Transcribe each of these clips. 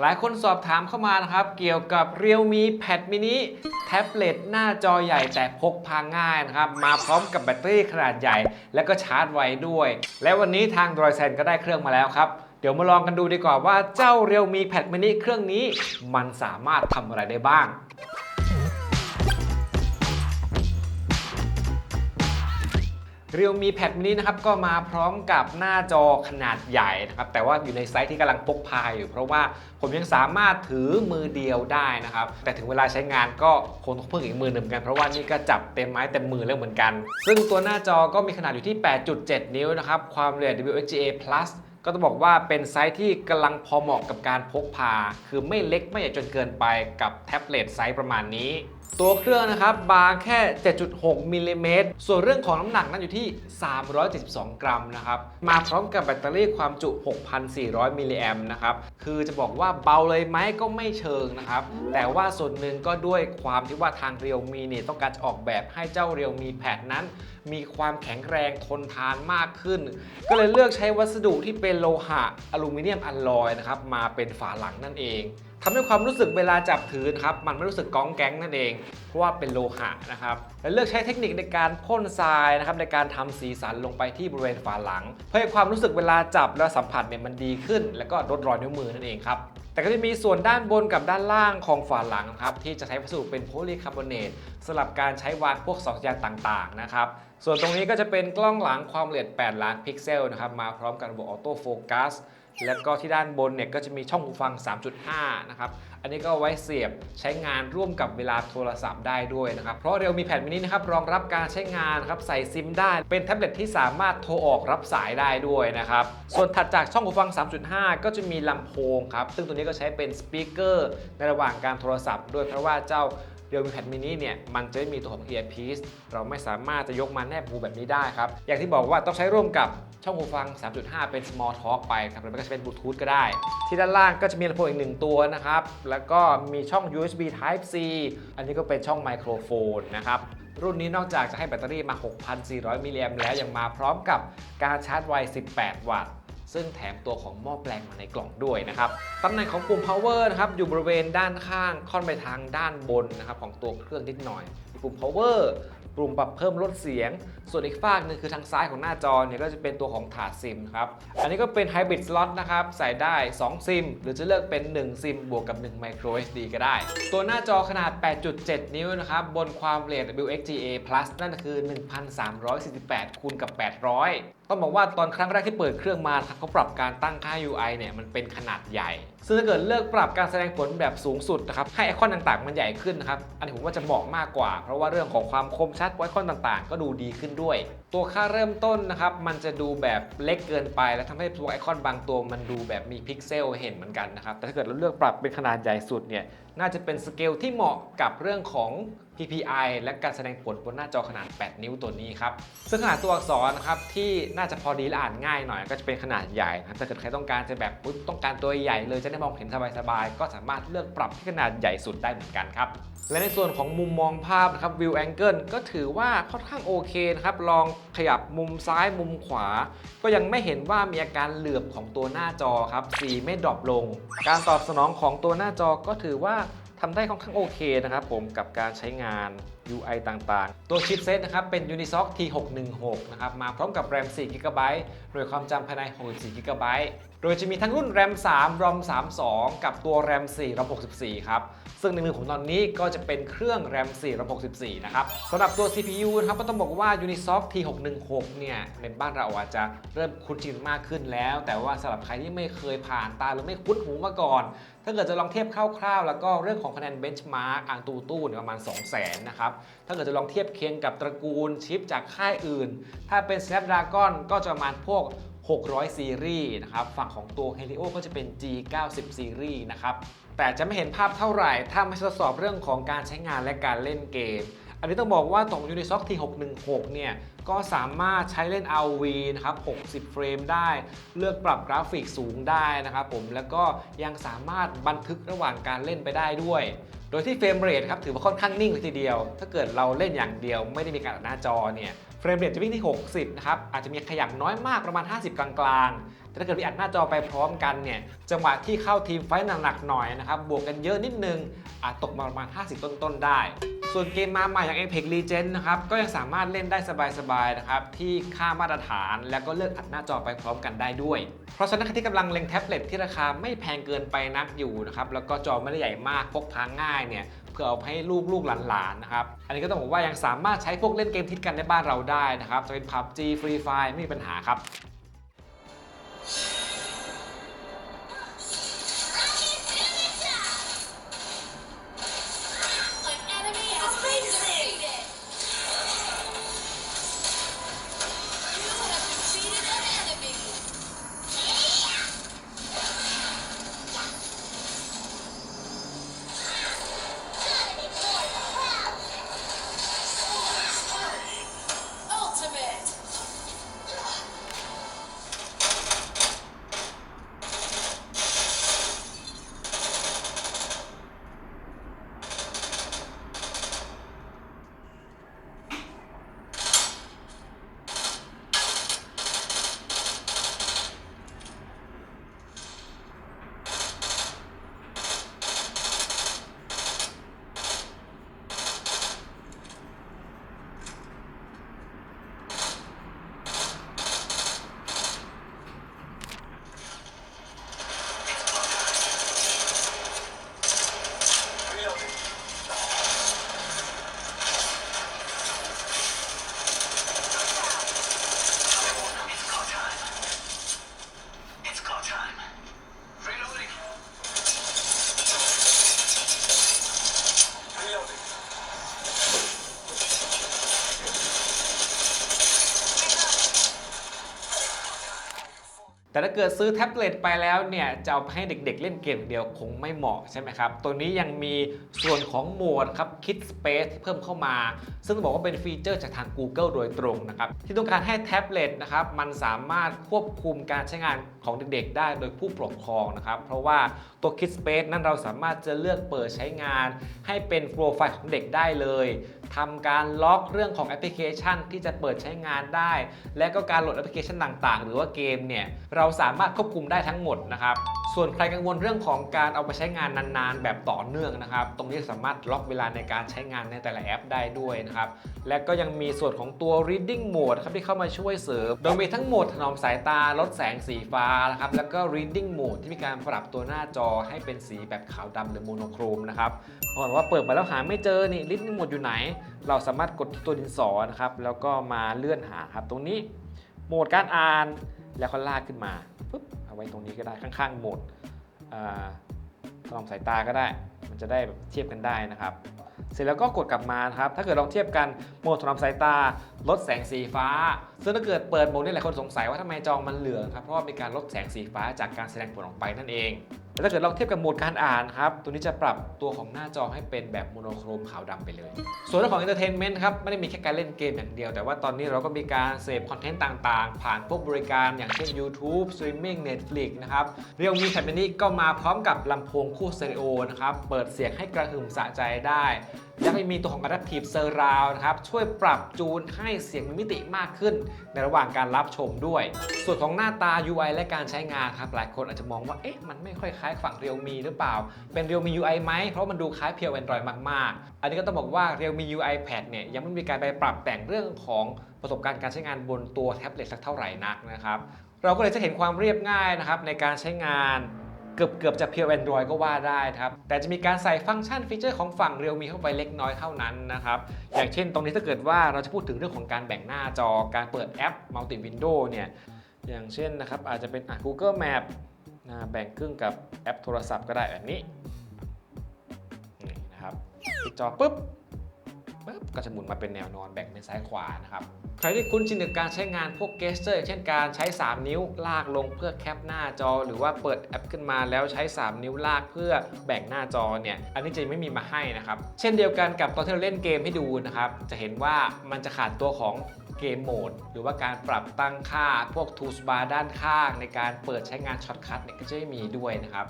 หลายคนสอบถามเข้ามานะครับ เกี่ยวกับ Realme Pad mini แท็บเล็ตหน้าจอใหญ่แต่พกพาง่ายนะครับ มาพร้อมกับแบตเตอรี่ขนาดใหญ่ และก็ชาร์จไวด้วย และวันนี้ทางดรอยเซนก็ได้เครื่องมาแล้วครับ เดี๋ยวมาลองกันดูดีกว่าว่าเจ้า Realme Pad mini เครื่องนี้ มันสามารถทำอะไรได้บ้าง Realme Pad mini นะครับก็มาพร้อมกับหน้าจอขนาดใหญ่นะครับแต่ว่าอยู่ในไซส์ที่กำลังพกพาอยู่ เพราะว่าผมยังสามารถถือมือเดียวได้นะครับแต่ถึงเวลาใช้งานก็คงต้องเพิ่มอีกมือหนึ่งเหมือนกัน เพราะว่านี่ก็จับเต็มไม้เต็มมือแล้วเหมือนกัน ซึ่งตัวหน้าจอก็มีขนาดอยู่ที่ 8.7 นิ้วนะครับความละเอียด WHGA Plus ก็ต้องบอกว่าเป็นไซส์ที่กำลังพอเหมาะกับการพกพา คือไม่เล็กไม่ใหญ่จนเกินไปกับแท็บเล็ตไซส์ประมาณนี้ ตัวเครื่องนะครับบางแค่ 7.6มิลลิเมตรส่วนเรื่องของน้ำหนักนั้นอยู่ที่ 372 กรัมนะครับ มาพร้อมกับแบตเตอรี่ความจุ 6,400 มิลลิแอมป์นะครับ คือจะบอกว่าเบาเลยไหมก็ไม่เชิงนะครับ แต่ว่าส่วนหนึ่งก็ด้วยความที่ว่าทาง Realme เนี่ยต้องการจะออกแบบให้เจ้า Realme Pad นั้น มีความแข็งแรงทนทานมากขึ้น ก็เลยเลือกใช้วัสดุที่เป็นโลหะอลูมิเนียมอัลลอยนะครับมาเป็นฝาหลังนั่นเอง ทำให้ความรู้สึกเวลาจับถือนะครับมันไม่รู้สึกก้องแก๊งนั่นเอง เพราะว่าเป็นโลหะนะครับและเลือกใช้เทคนิคในการพ่นทรายนะครับในการทำสีสันลงไปที่บริเวณฝาหลัง เพื่อให้ความรู้สึกเวลาจับและสัมผัสเนี่ยมันดีขึ้น แล้วก็ลดรอยนิ้วมือนั่นเองครับแต่ก็จะมีส่วนด้านบนกับด้านล่างของฝาหลังนะครับที่จะใช้วัสดุเป็นโพลีคาร์บอเนตสำหรับการใช้วางพวกสองสัญญาณต่างๆนะครับส่วนตรงนี้ก็จะเป็นกล้องหลังความละเอียด 8 ล้านพิกเซลนะครับมาพร้อมกับระบบออโต้โฟกัส แล้วก็ที่ด้านบนเนี่ยก็จะมีช่องหูฟัง 3.5 นะครับ อันนี้ก็ไว้เสียบใช้งานร่วมกับเวลาโทรศัพท์ได้ด้วยนะครับ เพราะเรียวมีแผ่นมินินะครับรองรับการใช้งานครับใส่ซิมได้ เป็นแท็บเล็ตที่สามารถโทรออกรับสายได้ด้วยนะครับ ส่วนถัดจากช่องหูฟัง 3.5 ก็จะมีลำโพงครับ ซึ่งตัวนี้ก็ใช้เป็นสปีกเกอร์ในระหว่างการโทรศัพท์ด้วยเพราะว่าเจ้าเรียวมีแผ่นมินิเนี่ยมันจะไม่มีตัวของ earpiece เราไม่สามารถจะยกมาแนบหูแบบนี้ได้ครับ อย่างที่บอกว่าต้องใช้ร่วมกับ ช่องหูฟัง 3.5 เป็น small talk ไปครับหรือไม่ก็จะเป็นบลูทูธก็ได้ ที่ด้านล่างก็จะมีลำโพงอีกหนึ่งตัวนะครับ แล้วก็มีช่อง USB Type C อันนี้ก็เป็นช่องไมโครโฟนนะครับรุ่นนี้นอกจากจะให้แบตเตอรี่มา 6,400 มิลลิแอมแล้วยังมาพร้อมกับการชาร์จไว 18 วัตต์ ซึ่งแถมตัวของหม้อแปลงมาในกล่องด้วยนะครับ ตำแหน่งของปุ่ม power นะครับ อยู่บริเวณด้านข้าง ค่อนไปทางด้านบนนะครับของตัวเครื่องนิดหน่อย ปุ่ม power ปรุ่มปรับเพิ่มลดเสียง ส่วนอีกฝากหนึ่งคือทางซ้ายของหน้าจอเนี่ยก็จะเป็นตัวของถาดซิมครับ อันนี้ก็เป็นไฮบริดสล็อตนะครับ ใส่ได้ 2 ซิม หรือจะเลือกเป็น 1 ซิม บวกกับ 1 micro SD ก็ได้ ตัวหน้าจอขนาด 8.7 นิ้วนะครับ บนความละเอียด WXGA Plus นั่นคือ 1348คูณกับ 800 ต้องบอกว่าตอนครั้งแรกที่เปิดเครื่องมาเขาปรับการตั้งค่า UI เนี่ยมันเป็นขนาดใหญ่ ซึ่งถ้าเกิดเลือกปรับการแสดงผลแบบสูงสุดนะครับให้ไอคอนต่างๆ มันใหญ่ขึ้นนะครับอันนี้ผมว่าจะเหมาะมากกว่า เพราะว่าเรื่องของความคมชัดไอคอนต่างๆ ก็ดูดีขึ้นด้วย ตัวค่าเริ่มต้นนะครับมันจะดูแบบเล็กเกินไป และทำให้ตัวไอคอนบางตัวมันดูแบบมีพิกเซลเห็นเหมือนกันนะครับแต่ถ้าเกิดเราเลือกปรับเป็นขนาดใหญ่สุดเนี่ยน่าจะเป็นสเกลที่เหมาะกับเรื่องของ PPI และการแสดงผลบนหน้าจอขนาด 8 นิ้วตัวนี้ครับซึ่งขนาดตัวอักษรนะครับที่น่าจะพอดีและอ่านง่ายหน่อยก็จะเป็นขนาดใหญ่นะถ้าเกิดใครต้องการจะแบบอุ๊ยต้องการตัวใหญ่เลยจะได้มองเห็นสบายๆก็สามารถเลือกปรับที่ขนาดใหญ่สุดได้เหมือนกันครับและในส่วนของมุมมองภาพนะครับ view angle ก็ถือว่าค่อนข้างโอเคนะครับลองขยับมุมซ้ายมุมขวา ก็ยังไม่เห็นว่ามีอาการเหลือบของตัวหน้าจอครับสีไม่ดรอปลง การตอบสนองของตัวหน้าจอก็ถือว่า ทำได้ค่อนข้างโอเคนะครับผมกับการใช้งาน UI ต่างๆ ตัวชิปเซตนะครับเป็น Unisoc T616 นะครับมาพร้อมกับ RAM 4 GB โดยความจำภายใน 64 GB โดยจะมีทั้งรุ่น RAM 3 ROM 32 กับตัว RAM 4 ROM 64 ครับ ซึ่งในมือผมตอนนี้ก็จะเป็นเครื่อง RAM 4 ROM 64 นะครับสำหรับตัว CPU นะครับก็ต้องบอกว่า Unisoc T616 เนี่ยในบ้านเราอาจจะเริ่มคุ้นชินมากขึ้นแล้ว แต่ว่าสำหรับใครที่ไม่เคยผ่านตาหรือไม่คุ้นหูมาก่อน ถ้าเกิดจะลองเทียบคร่าวๆ แล้วก็เรื่องของคะแนนเบนช์มาร์กอ่างตูตู้เนี่ยประมาณ 2 0 0 0 0นนะครับ ถ้าเกิดจะลองเทียบเคียงกับตระกูลชิปจากค่ายอื่น ถ้าเป็น Snapdragon ก็จะประมาณพวก 600 ซีรีส์นะครับ ฝั่งของตัว Helio ก็จะเป็น G90 ซีรีส์นะครับ แต่จะไม่เห็นภาพเท่าไหร่ ถ้าไม่ทดสอบเรื่องของการใช้งานและการเล่นเกม อันนี้ต้องบอกว่าตรง Unisoc T616 เนี่ย ก็สามารถใช้เล่น RV นะครับ 60 เฟรมได้ เลือกปรับกราฟิกสูงได้นะครับผม แล้วก็ยังสามารถบันทึกระหว่างการเล่นไปได้ด้วย โดยที่เฟรมเรทครับถือว่าค่อนข้างนิ่งเลยทีเดียว ถ้าเกิดเราเล่นอย่างเดียวไม่ได้มีการอัดหน้าจอเนี่ย เฟรมเรทจะวิ่งที่ 60 นะครับ อาจจะมีขยับน้อยมากประมาณ 50 กลางๆ แต่ถ้าเกิดพี่อัดหน้าจอไปพร้อมกันเนี่ยจังหวะที่เข้าทีมไฟท์หนักๆหน่อยนะครับบวกกันเยอะนิดนึงอาจตกมาประมาณ 50 ต้นๆได้ ส่วนเกมมาใหม่อย่าง Apex Legends นะครับก็ยังสามารถเล่นได้สบายๆนะครับที่ค่ามาตรฐานแล้วก็เลือกอัดหน้าจอไปพร้อมกันได้ด้วย เพราะฉะนั้นใครที่กำลังเล็งแท็บเล็ตที่ราคาไม่แพงเกินไปนักอยู่นะครับแล้วก็จอไม่ได้ใหญ่มากพกพาง่ายเนี่ยเพื่อเอาให้ลูกลูกๆหลานๆนะครับ อันนี้ก็ต้องบอกว่ายังสามารถใช้พวกเล่นเกมทิศกันในบ้านเราได้นะครับ จะเป็น PUBG Free Fire ไม่มีปัญหาครับ Thank you. ถ้าเกิดซื้อแท็บเล็ตไปแล้วเนี่ยจะเอาไปให้เด็กๆ เล่นเกมอย่างเดียวคงไม่เหมาะใช่ไหมครับ ตัวนี้ยังมีส่วนของโหมดครับ Kid Space ที่เพิ่มเข้ามา ซึ่งต้องบอกว่าเป็นฟีเจอร์จากทาง Google โดยตรงนะครับที่ต้องการให้แท็บเล็ตนะครับมันสามารถควบคุมการใช้งานของเด็กๆ ได้โดยผู้ปกครองนะครับเพราะว่าตัว Kid Space นั้นเราสามารถจะเลือกเปิดใช้งาน ให้เป็นโปรไฟล์ของเด็กได้เลยทำการล็อกเรื่องของแอปพลิเคชันที่จะเปิดใช้งานได้ และก็การโหลดแอปพลิเคชันต่าง ๆ หรือว่าเกมเนี่ยเราสามารถควบคุมได้ทั้งหมดนะครับส่วนใครกังวลเรื่องของการเอาไปใช้งานนานๆ แบบต่อเนื่องนะครับ ตรงนี้สามารถล็อกเวลาในการใช้งานในแต่ละแอปได้ด้วยนะครับ และก็ยังมีส่วนของตัว reading mode ครับที่เข้ามาช่วยเสริม โดยมีทั้งโหมดถนอมสายตาลดแสงสีฟ้านะครับแล้วก็ reading mode ที่มีการปรับตัวหน้าจอให้เป็นสีแบบขาวดำหรือโมโนโครมนะครับเพราะว่าเปิดมาแล้วหาไม่เจอนี่ reading mode อยู่ไหน เราสามารถกดที่ตัวดินสอนะครับแล้วก็มาเลื่อนหาครับตรงนี้โหมดการอ่านแล้วก็ลากขึ้นมาปุ๊บเอาไว้ตรงนี้ก็ได้ข้างๆโหมดถนอมสายตาก็ได้ มันจะได้แบบเทียบกันได้นะครับ เสร็จแล้วก็กดกลับมานะครับถ้าเกิดลองเทียบกันโหมดถนอมสายตา ลดแสงสีฟ้า ซึ่งถ้าเกิดเปิดโหมดนี้หลายคนสงสัยว่าทำไมจอมันเหลืองครับ เพราะว่ามีการลดแสงสีฟ้าจากการแสดงผลออกไปนั่นเองแต่ถ้าเกิดลองเทียบกับโหมดการอ่านครับ ตัวนี้จะปรับตัวของหน้าจอให้เป็นแบบโมโนโครมขาวดำไปเลย ส่วนเรื่องของ Entertainment ครับ ไม่ได้มีแค่การเล่นเกมอย่างเดียว แต่ว่าตอนนี้เราก็มีการเสพคอนเทนต์ต่างๆ ผ่านพวกบริการอย่างเช่น YouTube Streaming Netflix นะครับ Realme Pad Mini ก็มาพร้อมกับลำโพงคู่สเตอริโอนะครับ เปิดเสียงให้กระหึ่มสะใจได้ แล้วก็มีตัวของ Adaptive Surround นะครับ ช่วยปรับจูนให้เสียงมีมิติมากขึ้น ในระหว่างการรับชมด้วย ส่วนของหน้าตา UI และการใช้งานครับ หลายคนอาจจะมองว่า เอ๊ะ มันไม่ค่อยคล้ายฝั่ง Realme หรือเปล่า เป็น Realme UI ไหม เพราะมันดูคล้ายเพียว Android มาก ๆ อันนี้ก็ต้องบอกว่า Realme UI Pad เนี่ย ยังไม่มีการไปปรับแต่งเรื่องของประสบการณ์การใช้งานบนตัวแท็บเล็ตสักเท่าไหร่นักนะครับ เราก็เลยจะเห็นความเรียบง่ายนะครับในการใช้งาน กือบเกือบจะเพียว Android ก็ว่าได้ครับ แต่จะมีการใส่ฟังก์ชันฟีเจอร์ของฝั่ง Realme เข้าไปเล็กน้อยเท่านั้นนะครับ อย่างเช่นตรงนี้ถ้าเกิดว่าเราจะพูดถึงเรื่องของการแบ่งหน้าจอการเปิดแอป Multi Window เนี่ยอย่างเช่นนะครับอาจจะเป็นอะ Google Map นะแบ่งครึ่งกับแอปโทรศัพท์ก็ได้แบบนี้นี่นะครับปิดจอปุ๊บปุ๊บก็จะหมุนมาเป็นแนวนอนแบ่งเป็นซ้ายขวานะครับ ใครที่คุ้นชินกับการใช้งานพวกเกสเตอร์อย่างเช่นการใช้ 3 นิ้วลากลงเพื่อแคปหน้าจอ หรือว่าเปิดแอปขึ้นมาแล้วใช้ 3 นิ้วลากเพื่อแบ่งหน้าจอเนี่ยอันนี้จะไม่มีมาให้นะครับ เช่นเดียวกันกับตอนที่เราเล่นเกมให้ดูนะครับ จะเห็นว่ามันจะขาดตัวของเกมโหมดหรือว่าการปรับตั้งค่าพวกทูสบาร์ด้านข้าง ในการเปิดใช้งานช็อตคัทเนี่ยก็จะไม่มีด้วยนะครับ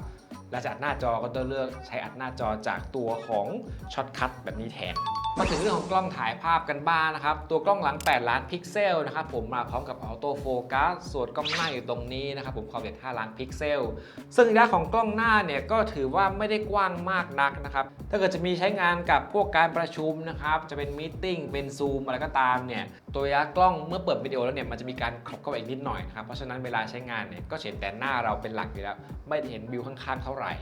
และจากหน้าจอก็ต้องเลือกใช้อัดหน้าจอจากตัวของช็อตคัทแบบนี้แทนมาถึงเรื่องของกล้องถ่ายภาพกันบ้างนะครับ ตัวกล้องหลัง 8 ล้านพิกเซลนะครับผมมาพร้อมกับออโต้โฟกัสส่วนกล้องหน้าอยู่ตรงนี้นะครับผมความละเอียด5ล้านพิกเซล ซึ่งระยะของกล้องหน้าเนี่ยก็ถือว่าไม่ได้กว้างมากนักนะครับ ถ้าเกิดจะมีใช้งานกับพวกการประชุมนะครับ จะเป็นมีตติ้งเป็นซูมอะไรก็ตามเนี่ย ตัวระยะกล้องเมื่อเปิดวิดีโอแล้วเนี่ยมันจะมีการครอบเข้าไปอีกนิดหน่อยนะครับ เพราะฉะนั้นเวลาใช้งานเนี่ยก็เห็นแต่หน้าเราเป็นหลักอยู่แล้ว ไม่เห็นวิวข้างๆเท่าไหร่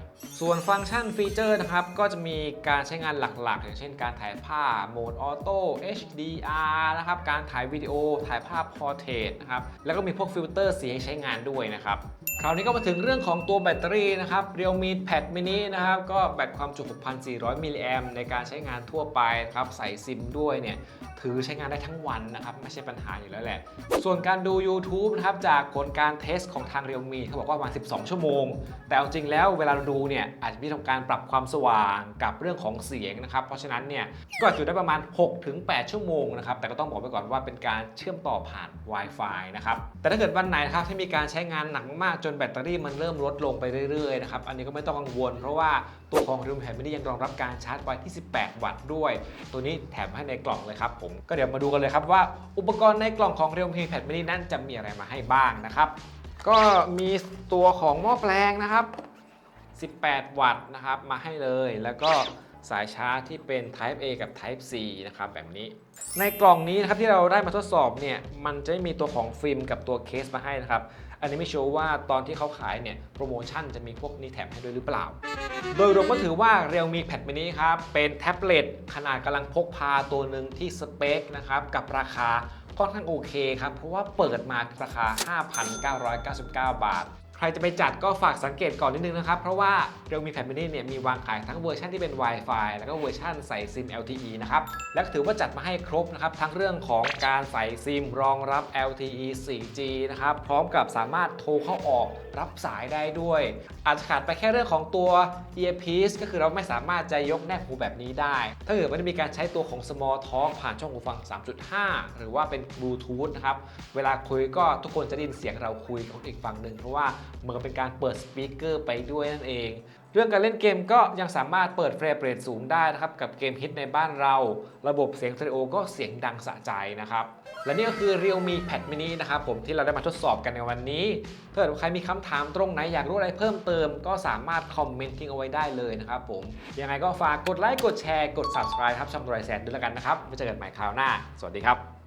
ส่วนฟังก์ชันฟีเจอร์นะครับ ก็จะมีการใช้งานหลักๆ อย่างเช่นการถ่ายภาพโหมดออโต้ HDR นะครับ การถ่ายวิดีโอ ถ่ายภาพพอร์เทรตนะครับ แล้วก็มีพวกฟิลเตอร์สีให้ใช้งานด้วยนะครับคราวนี้ก็มาถึงเรื่องของตัวแบตเตอรี่นะครับ Realme Pad Mini นะครับก็แบตความจุ 6,400 มิลลิแอมในการใช้งานทั่วไปครับใส่ซิมด้วยเนี่ยถือใช้งานได้ทั้งวันนะครับ ไม่ใช่ปัญหาอยู่แล้วแหละ ส่วนการดู YouTube นะครับ จากผลการเทสของทาง Realme เขาบอกว่าประมาณ 12 ชั่วโมง แต่เอาจริงแล้วเวลาเราดูเนี่ยอาจจะมีทำการปรับความสว่างกับเรื่องของเสียงนะครับ เพราะฉะนั้นเนี่ยก็อยู่ได้ประมาณ 6-8 ชั่วโมงนะครับ แต่ก็ต้องบอกไปก่อนว่าเป็นการเชื่อมต่อผ่าน Wi-Fi นะครับแต่ถ้าเกิดวันไหนนะครับที่มีการใช้งานหนักมากจนแบตเตอรี่มันเริ่มลดลงไปเรื่อยๆนะครับอันนี้ก็ไม่ต้องกังวล เพราะว่าตัวของ Realme Pad Mini ยังรองรับการชาร์จไวที่ 18 วัตต์ด้วย ตัวนี้แถมให้ในกล่องเลยครับผมก็เดี๋ยวมาดูกันเลยครับว่าอุปกรณ์ในกล่องของ Realme Pad Mini นั้นจะมีอะไรมาให้บ้างนะครับก็มีตัวของหม้อแปลงนะครับ 18 วัตต์นะครับมาให้เลย แล้วก็สายชาร์จที่เป็น Type A กับ Type C นะครับแบบนี้ ในกล่องนี้นะครับที่เราได้มาทดสอบเนี่ยมันจะไม่มีตัวของฟิล์มกับตัวเคสมาให้นะครับ อันนี้ไม่ชัวร์ว่าตอนที่เขาขายเนี่ยโปรโมชั่นจะมีพวกนี้แถมให้ด้วยหรือเปล่า โดยรวมก็ถือว่า Realme Pad Mini ครับ เป็นแท็บเล็ตขนาดกำลังพกพาตัวหนึ่งที่สเปคนะครับกับราคาค่อนข้างโอเคครับ เพราะว่าเปิดมาราคา 5,999 บาท ใครจะไปจัดก็ฝากสังเกตก่อนนิดนึงนะครับ เพราะว่า Realme Pad Mini เนี่ยมีวางขายทั้งเวอร์ชันที่เป็น Wi-Fi แล้วก็เวอร์ชันใส่ซิม LTE นะครับ และถือว่าจัดมาให้ครบนะครับ ทั้งเรื่องของการใส่ซิมรองรับ LTE 4G นะครับ พร้อมกับสามารถโทรเข้าออกรับสายได้ด้วย อาจจะขาดไปแค่เรื่องของตัว earpiece ก็คือเราไม่สามารถจะยกแนบหูแบบนี้ได้ ถ้าเกิดไม่ได้มีการใช้ตัวของ small talk ผ่านช่องหูฟัง 3.5 หรือว่าเป็น Bluetooth นะครับ เวลาคุยก็ทุกคนจะได้ยินเสียงเราคุยของอีกฝั่งหนึ่งเพราะว่าเหมือนเป็นการเปิดสปีกเกอร์ไปด้วยนั่นเอง เรื่องการเล่นเกมก็ยังสามารถเปิดเฟรมเรทสูงได้นะครับ กับเกมฮิตในบ้านเรา ระบบเสียงสเตอริโอก็เสียงดังสะใจนะครับ และนี่ก็คือ Realme Pad Mini นะครับผมที่เราได้มาทดสอบกันในวันนี้ ถ้าเกิดใครมีคำถามตรงไหนอยากรู้อะไรเพิ่มเติม ก็สามารถคอมเมนต์ทิ้งเอาไว้ได้เลยนะครับผมยังไงก็ฝากกดไลค์กดแชร์กด subscribe ครับช่องตัวไรแซนด้วยแล้วกันนะครับไว้เจอกันใหม่คราวหน้า สวัสดีครับ